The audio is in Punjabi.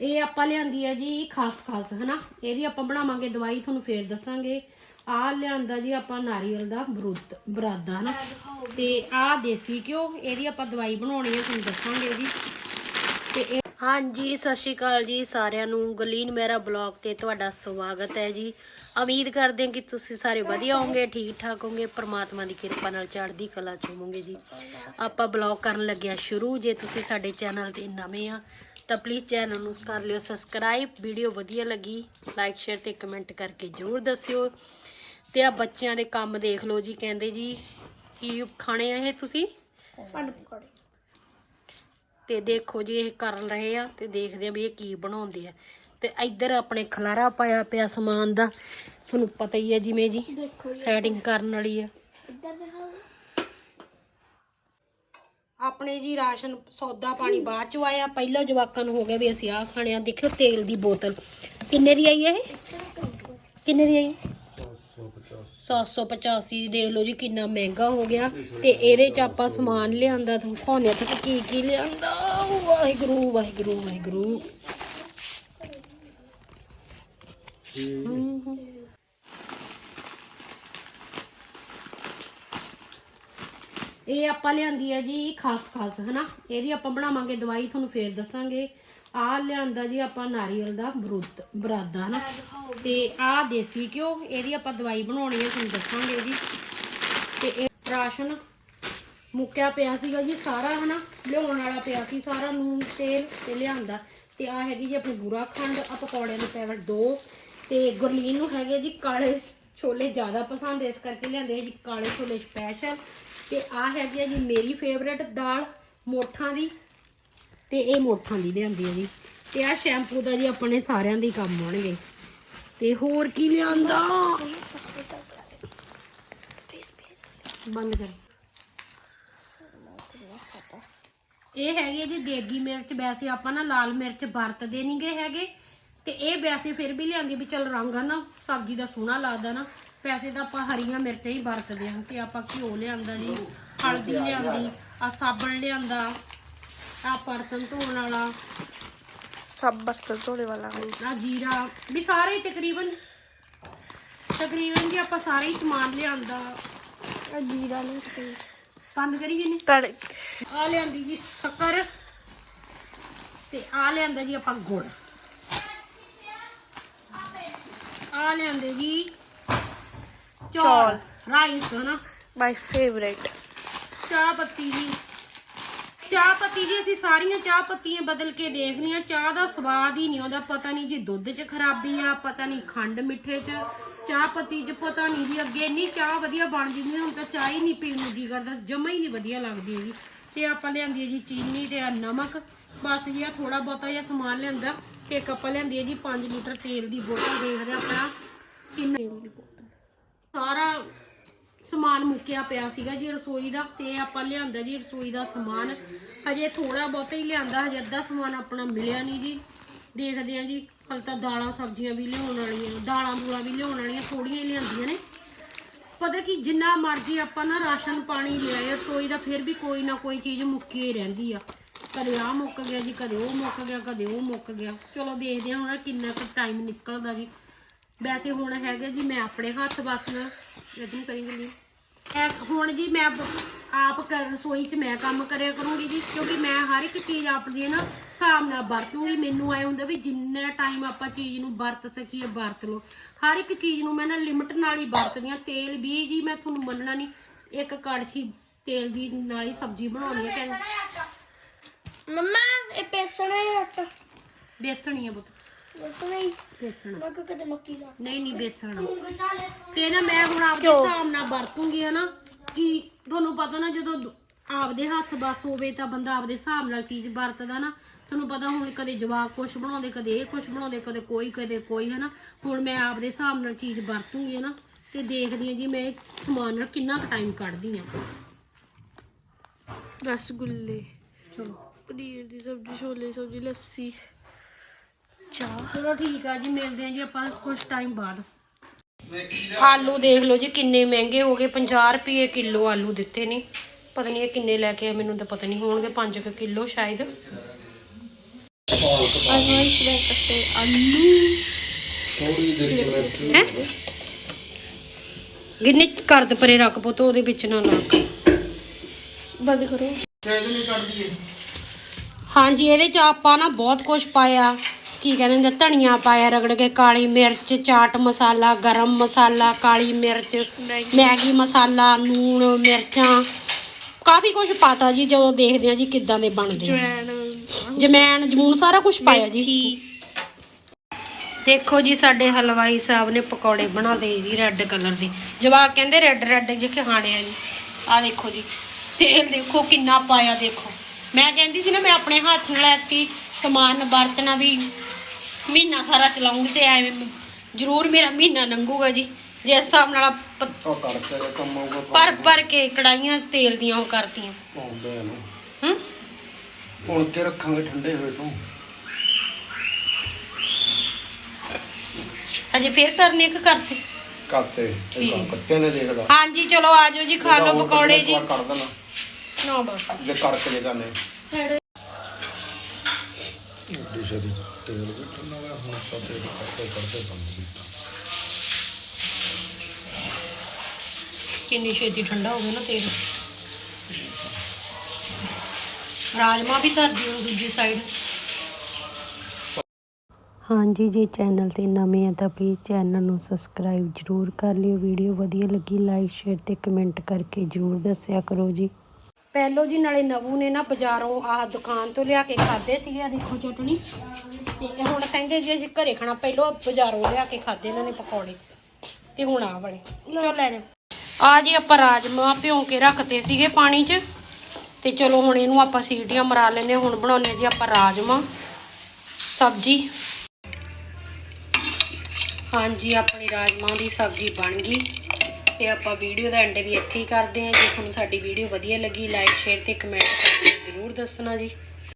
ਇਹ ਆਪਾਂ ਲਿਆਂਦੀ ਹੈ ਜੀ ਖਾਸ ਖਾਸ, ਹਨਾ? ਇਹਦੀ ਆਪਾਂ ਬਣਾਵਾਂਗੇ ਦਵਾਈ, ਤੁਹਾਨੂੰ ਫੇਰ ਦੱਸਾਂਗੇ। ਆਹ ਲਿਆਂਦਾ ਜੀ ਆਪਾਂ ਨਾਰੀਅਲ ਦਾ ਬਰੂਦ, ਬਰਾਦਾ, ਹਨਾ? ਤੇ ਆਹ ਦੇਸੀ ਘਿਓ, ਇਹਦੀ ਆਪਾਂ ਦਵਾਈ ਬਣਾਉਣੀ ਹੈ ਤੁਹਾਨੂੰ ਦੱਸਾਂਗੇ ਇਹਦੀ ਤੇ ਇਹ ਹਾਂਜੀ, ਸਤਿ ਸ਼੍ਰੀ ਅਕਾਲ ਜੀ ਸਾਰਿਆਂ ਨੂੰ। ਗਲੀਨ ਮੇਰਾ ਬਲੌਗ ਤੇ ਤੁਹਾਡਾ ਸਵਾਗਤ ਹੈ ਜੀ। ਉਮੀਦ ਕਰਦੇ ਹਾਂ ਕਿ ਤੁਸੀਂ ਸਾਰੇ ਵਧੀਆ ਹੋਵੋਗੇ, ਠੀਕ ਠਾਕ ਹੋਵੋਗੇ, ਪਰਮਾਤਮਾ ਦੀ ਕਿਰਪਾ ਨਾਲ ਚੜ੍ਹਦੀ ਕਲਾ ਚ ਹੋਵੋਗੇ ਜੀ। ਆਪਾਂ ਬਲੌਗ ਕਰਨ ਲੱਗਿਆ ਸ਼ੁਰੂ। ਜੇ ਤੁਸੀਂ ਸਾਡੇ ਚੈਨਲ ਤੇ ਨਵੇਂ ਆ ਤਾਂ ਪਲੀਜ਼ ਚੈਨਲ ਨੂੰ ਕਰ ਲਿਓ ਸਬਸਕ੍ਰਾਈਬ ਵੀਡੀਓ ਵਧੀਆ ਲੱਗੀ ਲਾਈਕ ਸ਼ੇਅਰ ਤੇ ਕਮੈਂਟ ਕਰਕੇ ਜਰੂਰ ਦੱਸਿਓ। ਤੇ ਆ ਬੱਚਿਆਂ ਦੇ ਕੰਮ ਦੇਖ ਲਓ ਜੀ ਕਹਿੰਦੇ ਜੀ ਕੀ ਖਾਣੇ ਆ ਇਹ ਤੁਸੀਂ? ਪੰਡ ਪਕੌੜੇ। ਤੇ ਦੇਖੋ ਜੀ ਇਹ ਕਰ ਰਹੇ ਆ ਤੇ ਦੇਖਦੇ ਆ ਵੀ ਇਹ ਕੀ ਬਣਾਉਂਦੇ ਆ। ਤੇ ਇੱਧਰ ਆਪਣੇ ਖਲਾਰਾ ਪਾਇਆ ਪਿਆ ਸਮਾਨ ਦਾ ਤੁਹਾਨੂੰ ਪਤਾ ਹੀ ਹੈ ਜਿਵੇਂ ਜੀ ਸੈਟਿੰਗ ਕਰਨ ਵਾਲੀ ਆ। ਇੱਧਰ ਦਿਖਾਓ। ਆਪਣੇ ਜੀ ਰਾਸ਼ਨ ਸੌਦਾ ਪਾਣੀ ਬਾਅਦ ਚ ਆਇਆ ਪਹਿਲਾਂ ਜਵਾਕਾਂ ਨੂੰ ਹੋ ਗਿਆ ਵੀ ਅਸੀਂ ਆਹ ਖਾਣੇ ਆ ਦੇਖਿਓ ਤੇਲ ਦੀ ਬੋਤਲ। ਕਿੰਨੇ ਦੀ ਆਈ ਹੈ ਇਹ? ਕਿੰਨੇ ਦੀ ਆਈ 785 ਦੇਖ ਲਓ ਜੀ ਕਿੰਨਾ ਮਹਿੰਗਾ ਹੋ ਗਿਆ। ਤੇ ਇਹਦੇ ਚ ਆਪਾਂ ਸਮਾਨ ਲਿਆਂਦਾ ਦਿਖਾਉਂਦੇ ਤੇ ਕੀ ਕੀ ਲਿਆਂਦਾ। ਵਾਹਿਗੁਰੂ ਵਾਹਿਗੁਰੂ ਵਾਹਿਗੁਰੂ। ਹਮ, ਹਮ। ਇਹ ਆਪਾਂ ਲਿਆਂਦੀ ਹੈ ਜੀ ਖਾਸ ਖਾਸ, ਹਨਾ? ਇਹਦੀ ਆਪਾਂ ਬਣਾਵਾਂਗੇ ਦਵਾਈ, ਤੁਹਾਨੂੰ ਫੇਰ ਦੱਸਾਂਗੇ। ਆਹ ਲਿਆਂਦਾ ਜੀ ਆਪਾਂ ਨਾਰੀਅਲ ਦਾ ਬਰੂਦ, ਬਰਾਦਾ, ਹਨਾ? ਤੇ ਆਹ ਦੇਸੀ ਘਿਓ, ਇਹਦੀ ਆਪਾਂ ਦਵਾਈ ਬਣਾਉਣੀ ਹੈ ਤੁਹਾਨੂੰ ਦੱਸਾਂਗੇ ਜੀ। ਤੇ ਇਹ ਰਾਸ਼ਨ ਮੁੱਕਿਆ ਪਿਆ ਸੀਗਾ ਜੀ ਸਾਰਾ, ਹਨਾ? ਲਿਆਉਣ ਵਾਲਾ ਪਿਆ ਸੀ ਸਾਰਾ ਨੂਨ ਤੇਲ ਤੇ ਲਿਆਂਦਾ। ਤੇ ਆ ਹੈਗੀ ਜੀ ਆਪਣੀ ਬੁਰਾ ਖੰਡ, ਆ ਪਕੌੜਿਆਂ ਦੇ ਪੈਕਟ ਦੋ। ਤੇ ਗੁਰਲੀਨ ਨੂੰ ਹੈਗੇ ਜੀ ਕਾਲੇ ਛੋਲੇ ਜ਼ਿਆਦਾ ਪਸੰਦ, ਇਸ ਕਰਕੇ ਲਿਆਂਦੇ ਆ ਜੀ ਕਾਲੇ ਛੋਲੇ ਸਪੈਸ਼ਲ ਤੇ ਆ ਹੈਗੀ ਆ ਜੀ ਮੇਰੀ ਫੇਵਰੇਟ ਦਾਲ ਮੋਠਾਂ ਦੀ ਤੇ ਇਹ ਮੋਠਾਂ ਦੀ ਲਿਆਂਦੀ ਹੈ ਜੀ। ਤੇ ਆ ਸ਼ੈਂਪੂ ਦਾ ਜੀ ਆਪਣੇ ਸਾਰਿਆਂ ਦੇ ਕੰਮ ਆਉਣਗੇ। ਤੇ ਹੋਰ ਕੀ ਲਿਆਂਦਾ? ਬੰਦ ਕਰ। ਇਹ ਹੈਗੇ ਜੀ ਦੇਗੀ ਮਿਰਚ। ਵੈਸੇ ਆਪਾਂ ਨਾ ਲਾਲ ਮਿਰਚ ਵਰਤਦੇ ਨਹੀਂਗੇ ਹੈਗੇ। ਤੇ ਇਹ ਵੈਸੇ ਫਿਰ ਵੀ ਲਿਆਂਦੀ ਵੀ ਚਲ ਰੰਗ ਆ ਨਾ, ਸਬਜ਼ੀ ਦਾ ਸੋਹਣਾ ਲੱਗਦਾ ਨਾ। ਵੈਸੇ ਤਾਂ ਆਪਾਂ ਹਰੀਆਂ ਮਿਰਚਾਂ ਹੀ ਵਰਤਦੇ ਹਾਂ ਤੇ ਆਪਾਂ ਘਿਓ ਲਿਆਂਦਾ ਜੀ ਹਲਦੀ ਲਿਆਂਦੀ ਆ ਸਾਬਣ ਲਿਆਂਦਾ ਆ ਬਰਤਨ ਧੋਣ ਵਾਲਾ ਸਭ ਬਰਤਨ ਧੋਣੇ ਵਾਲਾ ਆ ਜੀਰਾ ਵੀ ਸਾਰੇ ਹੀ ਤਕਰੀਬਨ ਤਕਰੀਬਨ ਜੀ ਆਪਾਂ ਸਾਰੇ ਹੀ ਸਮਾਨ ਲਿਆਂਦਾ। ਹੈ ਜੀਰਾ ਨਹੀਂ ਤੇ ਬੰਦ ਕਰੀਏ ਨੇ ਤੜ ਆ ਲਿਆਂਦੀ ਜੀ ਸ਼ੱਕਰ ਤੇ ਆ ਲਿਆਂਦਾ ਜੀ ਆਪਾਂ ਗੁੜ। ਆ ਲਿਆਂਦੇ ਜੀ ਚੌਲ। ਰਾਈਸ ਹਨਾ? ਮਾਈ ਫੇਵਰੇਟ ਚਾਹ ਪੱਤੀ ਜੀ ਚਾਹ ਪੱਤੀ ਜੀ ਅਸੀਂ ਸਾਰੀਆਂ ਚਾਹ ਪੱਤੀਆਂ ਬਦਲ ਕੇ ਦੇਖ ਲਈਆਂ ਚਾਹ ਦਾ ਸਵਾਦ ਹੀ ਨਹੀਂ ਆਉਂਦਾ। ਪਤਾ ਨਹੀਂ ਜੀ ਦੁੱਧ 'ਚ ਖਰਾਬੀ ਆ ਪਤਾ ਨਹੀਂ ਖੰਡ ਮਿੱਠੇ 'ਚ। ਚਾਹ ਪੱਤੀ 'ਚ ਪਤਾ ਨਹੀਂ ਜੀ ਅੱਗੇ ਇੰਨੀ ਚਾਹ ਵਧੀਆ ਬਣ ਜਾਂਦੀ ਹੁਣ ਤਾਂ ਚਾਹ ਹੀ ਨਹੀਂ ਪੀਣ ਨੂੰ ਜੀ ਕਰਦਾ। ਜਮਾ ਹੀ ਨਹੀਂ ਵਧੀਆ ਲੱਗਦੀ ਹੈਗੀ। ਤੇ ਆਪਾਂ ਲਿਆਂਦੀ ਜੀ ਚੀਨੀ ਤੇ ਆ ਨਮਕ। ਬਸ ਜੀ ਆ ਥੋੜਾ ਬਹੁਤਾ ਜਿਹਾ ਸਮਾਨ ਲਿਆਂਦਾ। ਤੇ ਇੱਕ ਆਪਾਂ ਲਿਆਂਦੀ ਹੈ ਜੀ 5 ਲੀਟਰ ਤੇਲ ਦੀ ਬੋਤਲ ਦੇਖਦੇ ਆਪਣਾ। ਕਿੰਨਾ ਸਾਰਾ ਸਮਾਨ ਮੁੱਕਿਆ ਪਿਆ ਸੀਗਾ ਜੀ ਰਸੋਈ ਦਾ ਤੇ ਆਪਾਂ ਲਿਆਂਦਾ ਜੀ ਰਸੋਈ ਦਾ ਸਮਾਨ। ਹਜੇ ਥੋੜਾ ਬਹੁਤਾ ਹੀ ਲਿਆਂਦਾ, ਹਜੇ ਅੱਧਾ ਸਮਾਨ ਆਪਣਾ ਮਿਲਿਆ ਨਹੀਂ ਜੀ। ਦੇਖਦੇ ਆ ਜੀ, ਹਲ ਤਾਂ ਦਾਲਾਂ ਸਬਜ਼ੀਆਂ ਵੀ ਲਿਆਉਣ ਵਾਲੀਆਂ, ਦਾਲਾਂ ਦੂਲਾਂ ਵੀ ਲਿਆਉਣ ਵਾਲੀਆਂ ਥੋੜੀਆਂ ਹੀ ਲਿਆਂਦੀਆਂ ਨੇ। ਪਤਾ ਕਿ, ਜਿੰਨਾ ਮਰਜ਼ੀ ਆਪਾਂ ਨਾ ਰਾਸ਼ਨ ਪਾਣੀ ਲਿਆਏ ਰਸੋਈ ਦਾ ਫਿਰ ਵੀ ਕੋਈ ਨਾ ਕੋਈ ਚੀਜ਼ ਮੁੱਕੀ ਹੀ ਰਹਿੰਦੀ ਆ। ਕਦੇ ਆ ਮੁੱਕ ਗਿਆ ਜੀ, ਕਦੇ ਉਹ ਮੁੱਕ ਗਿਆ, ਕਦੇ ਉਹ ਮੁੱਕ ਗਿਆ। ਚਲੋ ਦੇਖਦੇ ਹਾਂ ਹੁਣ ਕਿੰਨਾ ਕੁ ਟਾਈਮ ਨਿਕਲਦਾ ਜੀ। ਵੈਸੇ ਹੁਣ ਹੈਗਾ ਜੀ ਮੈਂ ਆਪਣੇ ਹੱਥ ਬਸ ਨਾ ਇਦਾਂ ਕਰੀ ਜੀ। ਹੁਣ ਜੀ ਮੈਂ ਆਪ ਕਰ ਰਸੋਈ 'ਚ ਮੈਂ ਕੰਮ ਕਰਿਆ ਕਰੂੰਗੀ ਜੀ ਕਿਉਂਕਿ ਮੈਂ ਹਰ ਇੱਕ ਚੀਜ਼ ਆਪਦੀ ਨਾ ਹਿਸਾਬ ਨਾਲ ਵਰਤੂੰਗੀ। ਮੈਨੂੰ ਆਏ ਹੁੰਦਾ ਵੀ ਜਿੰਨਾ ਟਾਈਮ ਆਪਾਂ ਚੀਜ਼ ਨੂੰ ਵਰਤ ਸਕੀਏ ਵਰਤ ਲਓ। ਹਰ ਇੱਕ ਚੀਜ਼ ਨੂੰ ਮੈਂ ਨਾ ਲਿਮਟ ਨਾਲ ਹੀ ਵਰਤਦੀ ਹਾਂ। ਤੇਲ ਵੀ ਜੀ ਮੈਂ ਤੁਹਾਨੂੰ ਮੰਨਣਾ ਨਹੀਂ ਇੱਕ ਕੜਛੀ ਤੇਲ ਦੀ ਨਾਲ ਹੀ ਸਬਜ਼ੀ ਬਣਾਉਣੀ ਹੈ ਕਹਿੰਦੇ। ਮੰਮਾ ਇਹ ਬੇਸਣ ਹੈ ਆਟਾ। ਬੇਸਣ ਹੀ ਆ ਪੁੱਤ। ਬੇਸਣ ਹੀ। ਬੇਸਣ। ਮੈਂ ਕਿਹਾ ਕਦੇ ਮੱਕੀ ਦਾ। ਨਹੀਂ ਨਹੀਂ ਬੇਸਣ। ਆ। ਤੇ ਨਾ ਮੈਂ ਹੁਣ ਆਪਦੇ ਹਿਸਾਬ ਨਾਲ ਵਰਤੂੰਗੀ ਹਨਾ? ਕਿ ਤੁਹਾਨੂੰ ਪਤਾ ਨਾ ਜਦੋਂ ਦ- ਆਪਦੇ ਹੱਥ ਬਸ ਹੋਵੇ ਤਾਂ ਬੰਦਾ ਆਪਦੇ ਹਿਸਾਬ ਨਾਲ ਚੀਜ਼ ਵਰਤਦਾ ਨਾ। ਤੁਹਾਨੂੰ ਪਤਾ ਹੁਣ ਕਦੇ ਜਵਾਕ ਕੁਛ ਬਣਾਉਂਦੇ ਕਦੇ ਇਹ ਕੁਛ ਬਣਾਉਂਦੇ ਕਦੇ ਕੋਈ ਕਦੇ ਕੋਈ ਹਨਾ? ਹੁਣ ਮੈਂ ਆਪਦੇ ਹਿਸਾਬ ਨਾਲ ਚੀਜ਼ ਵਰਤੂੰਗੀ ਹਨਾ? ਤੇ ਦੇਖਦੀ ਹਾਂ ਜੀ ਮੈਂ ਇਹ ਸਮਾਨ ਨਾਲ ਕਿੰਨਾ ਕੁ ਟਾਈਮ ਕੱਢਦੀ ਆ ਰਸਗੁੱਲੇ। ਚਲੋ। ਪਨੀਰ ਦੀ ਸਬਜ਼ੀ ਛੋਲੇ ਸਬਜ਼ੀ ਲੱਸੀ। ਚਲੋ ਠੀਕ ਆ ਜੀ ਆਲੂ ਦੇਖ ਲਓ ਜੀ ਕਿੰਨੇ ਮਹਿੰਗੇ ਹੋ ਗਏ 50 ਰੁਪਏ ਕਿਲੋ ਆਲੂ ਦਿੱਤੇ ਨੇ। ਪਤਾ ਨਹੀਂ ਇਹ ਕਿੰਨੇ ਲੈ ਕੇ ਆਏ ਮੈਨੂੰ ਤਾਂ ਪਤਾ ਨਹੀਂ ਹੋਣਗੇ 5 ਕਿਲੋ ਸ਼ਾਇਦ। ਗਿੰਨੇ ਕਰ ਪਰੇ ਰੱਖ ਪੁੱਤ ਉਹਦੇ ਵਿੱਚ ਨਾ ਲਾ ਬੰਦ ਕਰੋ। ਚਾਹੀਦੀ ਨਹੀਂ ਕੱਢ ਦਈਏ ਹਾਂਜੀ ਇਹਦੇ ਚ ਆਪਾਂ ਨਾ ਬਹੁਤ ਕੁਝ ਪਾਇਆ। ਕੀ ਕਹਿੰਦੇ ਹੁੰਦੇ ਧਨੀਆ ਪਾਇਆ ਰਗੜ ਕੇ ਕਾਲੀ ਮਿਰਚ ਚਾਟ ਮਸਾਲਾ ਗਰਮ ਮਸਾਲਾ ਕਾਲੀ ਮਿਰਚ ਮੈਗੀ। ਮਸਾਲਾ ਲੂਣ ਮਿਰਚਾਂ ਕਾਫੀ ਕੁਝ ਪਾਤਾ ਜੀ ਜਦੋਂ ਦੇਖਦੇ ਆ ਜੀ ਕਿੱਦਾਂ ਦੇ ਬਣਦੇ ਜਮੈਨ ਜਮੂਨ ਸਾਰਾ ਕੁਝ ਪਾਇਆ ਜੀ। ਦੇਖੋ ਜੀ ਸਾਡੇ ਹਲਵਾਈ ਸਾਹਿਬ ਨੇ ਪਕੌੜੇ ਬਣਾ ਦੇ ਜੀ ਰੈੱਡ ਕਲਰ ਦੇ। ਜਵਾਕ ਕਹਿੰਦੇ ਰੈੱਡ ਰੈੱਡ ਜੇ ਖਾਣੇ ਆ ਜੀ। ਆ ਦੇਖੋ ਜੀ ਤੇਲ ਦੇਖੋ ਕਿੰਨਾ ਪਾਇਆ ਦੇਖੋ। ਮੈਂ ਕਹਿੰਦੀ ਸੀ ਨਾ ਮੈਂ ਆਪਣੇ ਹੱਥ ਨਾਲ ਐਤੀ ਸਮਾਨ ਬਰਤਨਾ ਵੀ ਮਹੀਨਾ ਸਾਰਾ ਚਲਾਉਂਗੀ ਤੇ ਐਵੇਂ ਜ਼ਰੂਰ ਮੇਰਾ ਮਹੀਨਾ ਲੰਘੂਗਾ ਜੀ। ਜਿਸ ਹਿਸਾਬ ਨਾਲ ਪ- ਉਹ ਤੜਕੇ ਦਾ ਕੰਮ ਆਊਗਾ ਭਰ ਭਰ ਕੇ ਕੜਾਈਆਂ ਤੇਲ ਦੀਆਂ ਉਹ ਕਰਤੀਆਂ। ਪਾਉਂਦੇ ਆ ਨੂੰ। ਹੂੰ? ਹੁਣ ਕੇ ਰੱਖਾਂਗੇ ਠੰਡੇ ਹੋਏ ਤੋਂ। ਅਜੇ ਫੇਰ ਕਰਨੇ ਕਿ ਕਰਤੇ ਕਾਤੇ ਠੀਕ। ਕੱਤੇ ਨੇ ਦੇਖਦਾ ਹਾਂਜੀ ਚਲੋ ਆਜੋ ਜੀ ਖਾ ਲਓ ਪਕੌੜੇ ਜੀ। ਕਰ ਦੇਣਾ। ਨਾ ਬਸ। ਜੇ ਕਰਕੇ ਜੇ ਕਰਨੇ। ਡਿਸ਼ ਦੀ ਤੇਲ ਵੀ ਠੰਡਾ ਹੁਣ ਤਾਂ ਤੇਲ ਕਰਦੇ ਕਰਦੇ ਬੰਦ ਕੀਤਾ ਕਿੰਨੀ ਛੇਤੀ ਠੰਡਾ ਹੋ ਗਿਆ ਨਾ ਤੇਲ। ਰਾਜਮਾ ਵੀ ਧਰ ਦਿਓ ਦੂਜੀ ਸਾਈਡ ਹਾਂਜੀ ਜੇ ਚੈਨਲ ਤੇ ਨਵੇਂ ਆ ਤਾਂ ਪਲੀਜ਼ ਚੈਨਲ ਨੂੰ ਸਬਸਕ੍ਰਾਈਬ ਜਰੂਰ ਕਰ ਲਿਓ। ਵੀਡੀਓ ਵਧੀਆ ਲੱਗੀ ਲਾਈਕ ਸ਼ੇਅਰ ਤੇ ਕਮੈਂਟ ਕਰਕੇ ਜਰੂਰ ਦੱਸਿਆ ਕਰੋ ਜੀ। ਪਹਿਲੋ ਜੀ ਨਾਲੇ ਨਵੂ ਨੇ ਨਾ ਬਾਜ਼ਾਰੋਂ ਆਹ ਦੁਕਾਨ ਤੋਂ ਲਿਆ ਕੇ ਖਾਦੇ ਸੀਗੇ, ਆ ਦੇਖੋ ਚਟਣੀ। ਤੇ ਹੁਣ ਕਹਿੰਦੇ ਜੀ ਅਸੀਂ ਘਰੇ ਖਾਣਾ, ਪਹਿਲੋ ਬਾਜ਼ਾਰੋਂ ਲਿਆ ਕੇ ਖਾਦੇ ਇਹਨਾਂ ਨੇ ਪਕੌੜੇ। ਤੇ ਹੁਣ ਆ ਵਾਲੇ, ਚਲੋ ਲੈ ਜਾ ਆ ਜੀ ਆਪਾਂ ਰਾਜਮਾ ਭਿਉਂ ਕੇ ਰੱਖਤੇ ਸੀਗੇ ਪਾਣੀ 'ਚ। ਤੇ ਚਲੋ ਹੁਣ ਇਹਨੂੰ ਆਪਾਂ ਸੀਟੀਆਂ ਮਰਾ ਲੈਨੇ ਹੁਣ ਬਣਾਉਨੇ ਜੀ ਆਪਾਂ ਰਾਜਮਾ ਸਬਜ਼ੀ। ਹਾਂਜੀ, ਆਪਣੀ ਰਾਜਮਾ ਦੀ ਸਬਜ਼ੀ ਬਣ ਗਈ। ਤੇ ਆਪਾਂ ਵੀਡੀਓ ਦਾ ਐਂਡ ਵੀ ਇੱਥੇ ਹੀ ਕਰਦੇ ਹਾਂ। ਜੇ ਤੁਹਾਨੂੰ ਸਾਡੀ ਵੀਡੀਓ ਵਧੀਆ ਲੱਗੀ ਲਾਈਕ ਸ਼ੇਅਰ ਤੇ ਕਮੈਂਟ ਕਰਕੇ ਜ਼ਰੂਰ ਦੱਸਣਾ ਜੀ।